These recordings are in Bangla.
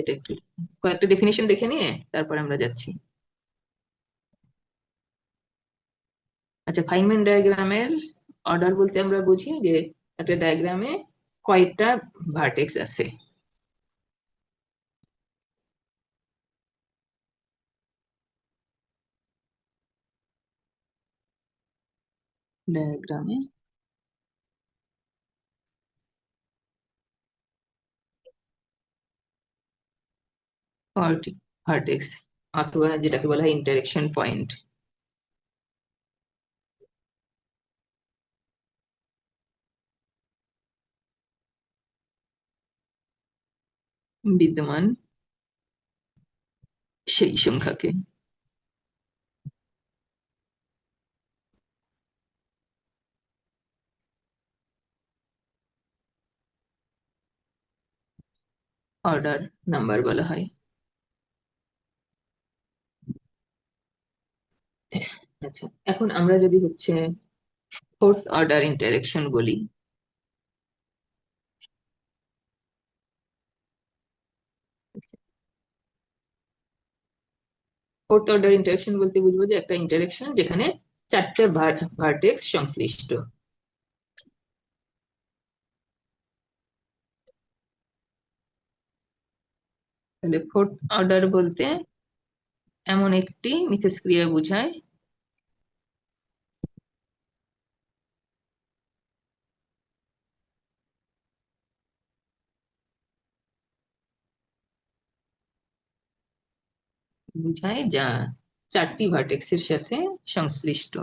এটা একটু, কয়েকটা ডেফিনেশন দেখে নিয়ে তারপর আমরা যাচ্ছি। আচ্ছা ফাইনম্যান ডায়াগ্রামের অর্ডার বলতে আমরা বুঝি যে একটা ডায়াগ্রামে কয়েকটা ভার্টেক্স আছে। ডায়াগ্রামে ভার্টেক্স অথবা যেটাকে বলা হয় ইন্টারেকশন পয়েন্ট বিদ্যমান সেই সংখ্যাকে। অর্ডার নাম্বার বলা হয়। আচ্ছা এখন আমরা যদি হচ্ছে ফোর্থ অর্ডার ইন্টারেকশন বলি। ফোর্থ অর্ডার ইন্টারেকশন বলতে বুঝব যে একটা ইন্টারেকশন যেখানে চারটে ভার্টেক্স সংশ্লিষ্ট। তাহলে ফোর্থ অর্ডার বলতে এমন একটি মিথস্ক্রিয়া বোঝায়। বোঝায় যা চারটি ভার্টেক্সের সাথে সংশ্লিষ্ট।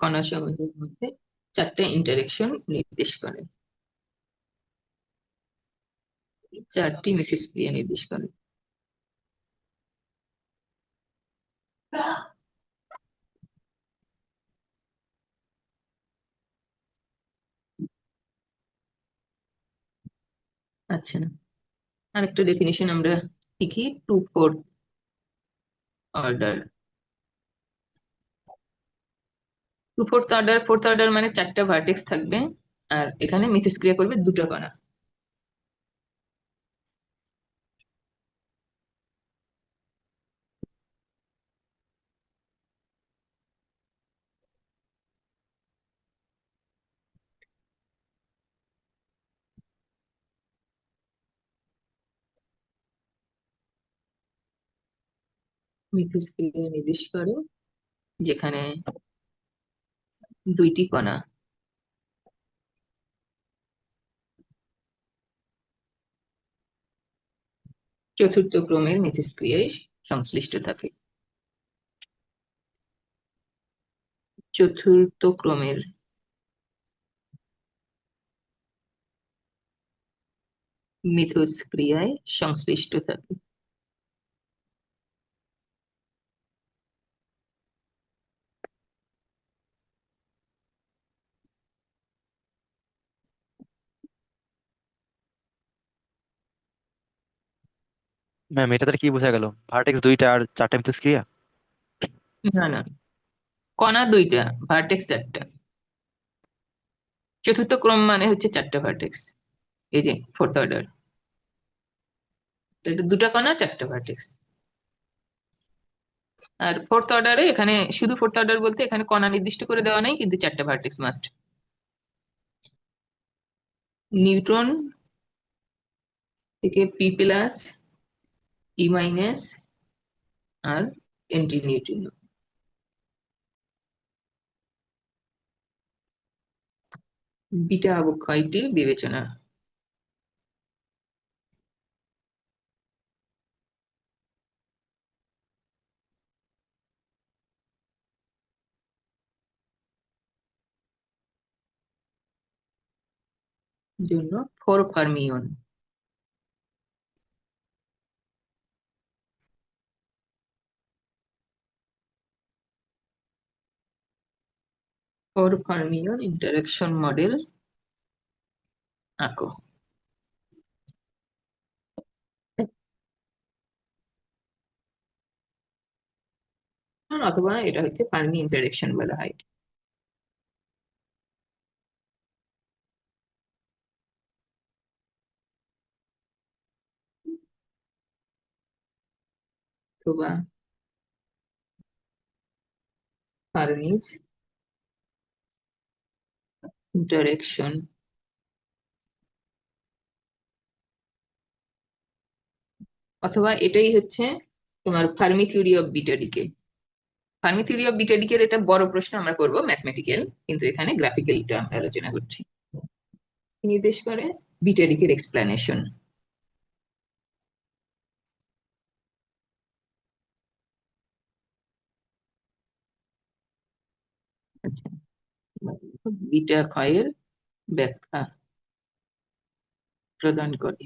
কণা সমূহের মধ্যে চারটে ইন্টারেকশন নির্দেশ করে। চারটি মিথস্ক্রিয়া নির্দেশ করে। আচ্ছা আরেকটা ডেফিনেশন আমরা শিখি to fourth order to fourth order fourth order মানে চারটা ভার্টেক্স থাকবে, আর এখানে মিথস্ক্রিয়া করবে দুটো কণা। মিথস্ক্রিয়া নির্দেশ করে, যেখানে দুইটি কণা। চতুর্থ ক্রমের মিথস্ক্রিয়ায় সংশ্লিষ্ট থাকে। চতুর্থ ক্রমের মিথস্ক্রিয়ায় সংশ্লিষ্ট থাকে। ম্যাম এটা তাহলে কি বোঝা গেল? ভার্টেক্স দুইটা আর চারটা মিথস্ক্রিয়া না না। কণা দুইটা ভার্টেক্স চারটা। চতুর্থ ক্রম মানে হচ্ছে চারটা ভার্টেক্স এই যে ফোর্থ অর্ডার দুটা কণা, চারটা ভার্টেক্স আর ফোর্থ অর্ডারে এখানে, শুধু ফোর্থ অর্ডার বলতে এখানে কণা নির্দিষ্ট করে দেওয়া নাই, কিন্তু চারটা ভার্টেক্স মাস্ট নিউট্রন থেকে পি প্লাস ই মাইনাস আর এন্টি নিউট্রিনো বিটা অবক্ষয়টি বিবেচনা। জন্য four fermion four fermion interaction model আঁকো অথবা এটা হচ্ছে ফার্মি ইন্টারাকশন বলা হয়। অথবা ফার্মিজ ইন্টারাকশন অথবা এটাই হচ্ছে তোমার Fermi theory of beta decay Fermi theory of beta ডিকের এটা বড় প্রশ্ন, আমরা করব ম্যাথমেটিক্যাল, কিন্তু এখানে গ্রাফিক্যালিটা আমরা আলোচনা করছি। নির্দেশ করে? বিটা ডিকের এক্সপ্লেনেশন। আচ্ছা। বিটা ক্ষয়ের ব্যাখ্যা প্রদান করে।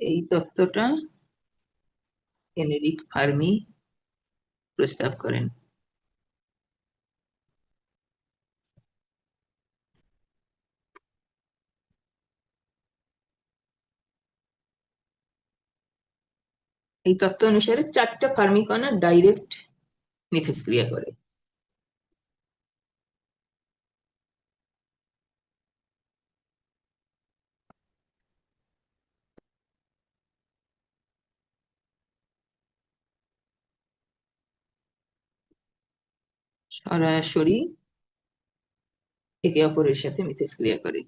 এই তত্ত্বটা এনেরিক ফার্মি প্রস্তাব করেন। এই তত্ত্ব অনুসারে চারটা ফার্মি কণা ডাইরেক্ট মিথস্ক্রিয়া করে। সরাসরি একে অপরের সাথে মিথস্ক্রিয়া করে।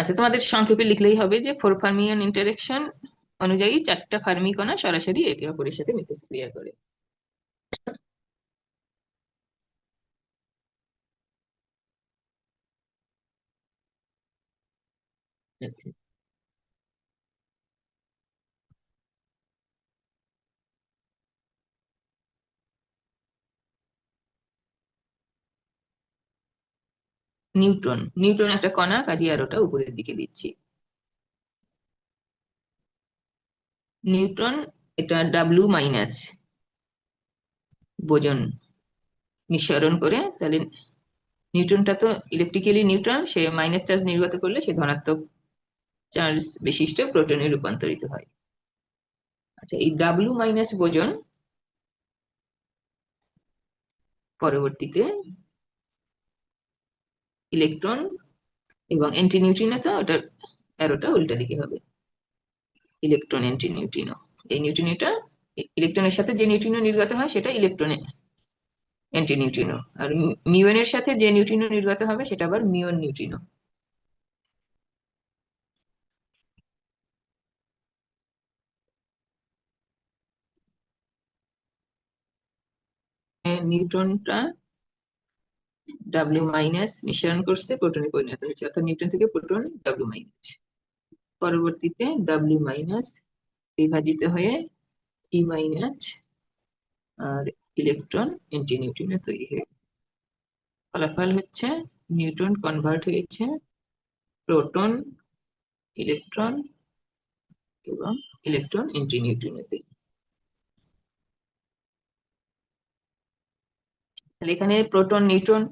আচ্ছা তোমাদের সংক্ষেপে লিখলেই হবে যে ফোর ফার্মিয়ন ইন্টারেকশন অনুযায়ী চারটা ফার্মি কণা সরাসরি একে অপরের সাথে মিথস্ক্রিয়া করে। আচ্ছা। নিউটন নিউটন একটা কণা কাজে আর ওটা উপরের দিকে দিচ্ছি। নিউটন এটা ডাব্লিউ মাইনাস বোজন নিঃসরণ করে, তাহলে নিউটনটা তো ইলেকট্রিক্যালি নিউট্রন সে মাইনাস চার্জ নির্গত করলে সে ধনাত্মক চার্জ বিশিষ্ট প্রোটনে রূপান্তরিত হয়। আচ্ছা এই ডাব্লিউ মাইনাস বোজন পরবর্তীতে ইলেকট্রন এবং অ্যান্টি নিউট্রিনো তো ওটা অ্যারোটা উল্টা দিকে হবে। ইলেকট্রন অ্যান্টি নিউট্রিনো এই নিউট্রিনোটা ইলেকট্রনের সাথে যে নিউট্রিনো নির্গত হয় সেটা ইলেকট্রনে অ্যান্টি নিউট্রিনো আর মিউনের সাথে যে নিউট্রিনো নির্গত হবে সেটা আবার মিউন নিউট্রিনো নিউট্রনটা ডাব্লিউ মাইনাস নিঃসরণ করছে, প্রোটনে পরিণত হয়েছে। অর্থাৎ নিউট্রন থেকে প্রোটন ডাব্লিউ মাইনাস পরবর্তীতে ডাব্লিউ মাইনাস বিভাজিত হয়ে ই মাইনাস আর ইলেকট্রন অ্যান্টি নিউট্রিনো তৈরি হয়ে ফলাফল হচ্ছে নিউট্রন কনভার্ট হয়েছে প্রোটন ইলেকট্রন এবং ইলেকট্রন নিউট্রিনোতে তাহলে এখানে proton, neutron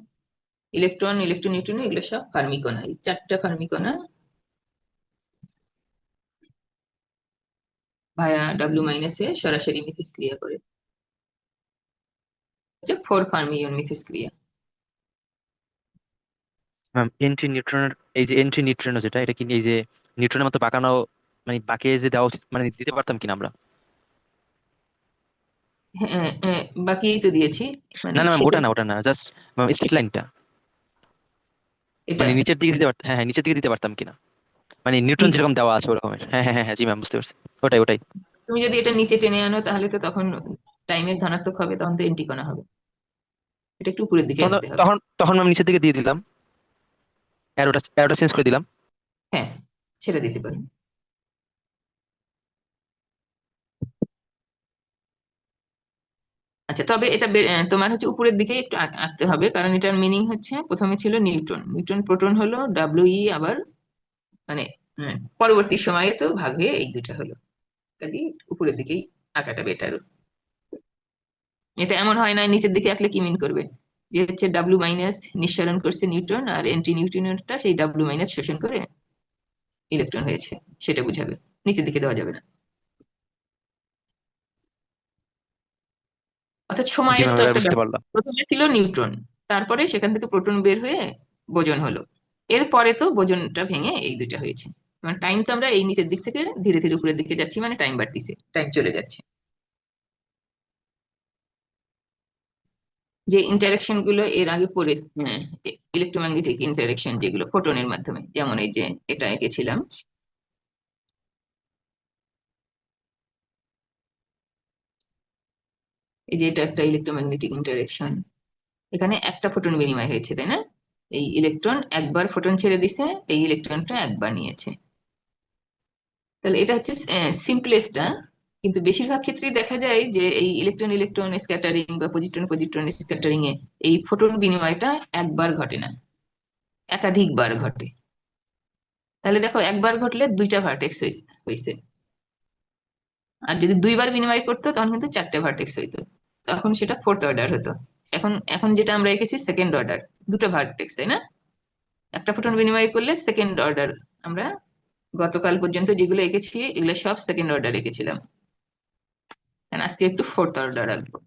electron electron neutrino এগুলো সব ফার্মি কণা এই চারটা ফার্মি কণা ভায়া ডাব্লিউ মাইনাসে সরাসরি মিথস্ক্রিয়া করে। ফোর ফার্মিয়ন মিথস্ক্রিয়া ম্যাম এন্ট্রি নিউট্রনের এই যে এন্ট্রি নিউট্রিনো যেটা এটা কি এই যে নিউট্রনের মতো বাঁকানো মানে বাঁকিয়ে যে দেওয়া উচিত মানে দিতে পারতাম কিনা আমরা? হ্যাঁ হ্যাঁ বাকি তো দিয়েছি। মানে না না ওটা না ওটা না জাস্ট স্ট্রিট লাইনটা মানে নিচের দিকে দিতে পারতাম হ্যাঁ হ্যাঁ নিচের দিকে দিতে পারতাম কিনা। মানে নিউট্রন যেরকম দেওয়া আছে ওরকমের। হ্যাঁ হ্যাঁ হ্যাঁ জি ম্যাম বুঝতে পারছি। ওটাই ওটাই। তুমি যদি এটা নিচে টেনে আনো তাহলে তো তখন টাইমের ধনাত্মক হবে তখন তো এন্টিকোনা হবে। এটা একটু উপরের দিকে আনতে হবে। তখন তখন ম্যাম নিচের দিকে দিয়ে দিলাম। অ্যারোটা অ্যারোটা চেঞ্জ করে দিলাম। হ্যাঁ সেটা দিতে পারো আচ্ছা তবে এটা তোমার হচ্ছে উপরের দিকে একটু আঁকতে হবে, কারণ এটার মিনিং হচ্ছে, প্রথমে ছিল নিউটন নিউটন প্রোটন হলো ডাব্লিউ ই আবার মানে পরবর্তী সময়ে তো ভাগ হয়ে এই দুটা হলো। কাজে উপরের দিকেই আঁকাটা বেটার এটা এমন হয় না, নিচের দিকে আঁকলে কি মিন করবে? যে হচ্ছে ডাব্লিউ মাইনাস নিঃসরণ করছে নিউটন আর এন্টি নিউট্রিনটা সেই ডাব্লিউ মাইনাস শোষণ করে ইলেকট্রন হয়েছে, সেটা বুঝাবে। নিচের দিকে দেওয়া যাবে না। অর্থাৎ সময়ের তো একটা প্রথমে ছিল নিউট্রন তারপরে সেখান থেকে প্রোটন বের হয়ে বোজন হলো। এরপরে তো বোজনটা ভেঙে এই দুইটা হয়েছে। মানে টাইম তো আমরা এই নিচের দিক থেকে ধীরে ধীরে উপরের দিকে যাচ্ছি মানে টাইম বাড়তিছে টাইম চলে যাচ্ছে। যে ইন্টারাকশনগুলো এর আগে পড়ে ইলেকট্রোম্যাগনেটিক ইন্টারাকশন যেগুলো ফোটনের মাধ্যমে যেমন এই যে এটা এঁকেছিলাম এই যে এটা একটা ইলেকট্রোম্যাগনেটিক ইন্টারাকশন এখানে একটা ফোটন বিনিময় হয়েছে, তাই না? এই ইলেকট্রন একবার ফোটন ছেড়ে দিছে, এই ইলেকট্রনটা একবার নিয়েছে। তাহলে এটা হচ্ছে সিম্পলেস্টটা কিন্তু বেশিরভাগ ক্ষেত্রেই দেখা যায় যে এই ইলেকট্রন ইলেকট্রন স্ক্যাটারিং বা পজিট্রন পজিট্রন স্ক্যাটারিং এ এই ফোটন বিনিময়টা একবার ঘটে না। একাধিকবার ঘটে। তাহলে দেখো, একবার ঘটলে দুইটা ভার্টেক্স হয়েছে আর যদি দুইবার বিনিময় করতো, তখন কিন্তু চারটে ভার্টেক্স হইতো। তখন সেটা ফোর্থ অর্ডার হতো। এখন এখন যেটা আমরা এঁকেছি সেকেন্ড অর্ডার দুটো ভার্টেক্স তাই না? একটা ফোটন বিনিময় করলে সেকেন্ড অর্ডার আমরা গতকাল পর্যন্ত যেগুলো এঁকেছি, এগুলো সব সেকেন্ড অর্ডার এঁকেছিলাম। আজকে একটু ফোর্থ অর্ডার আঁকবো।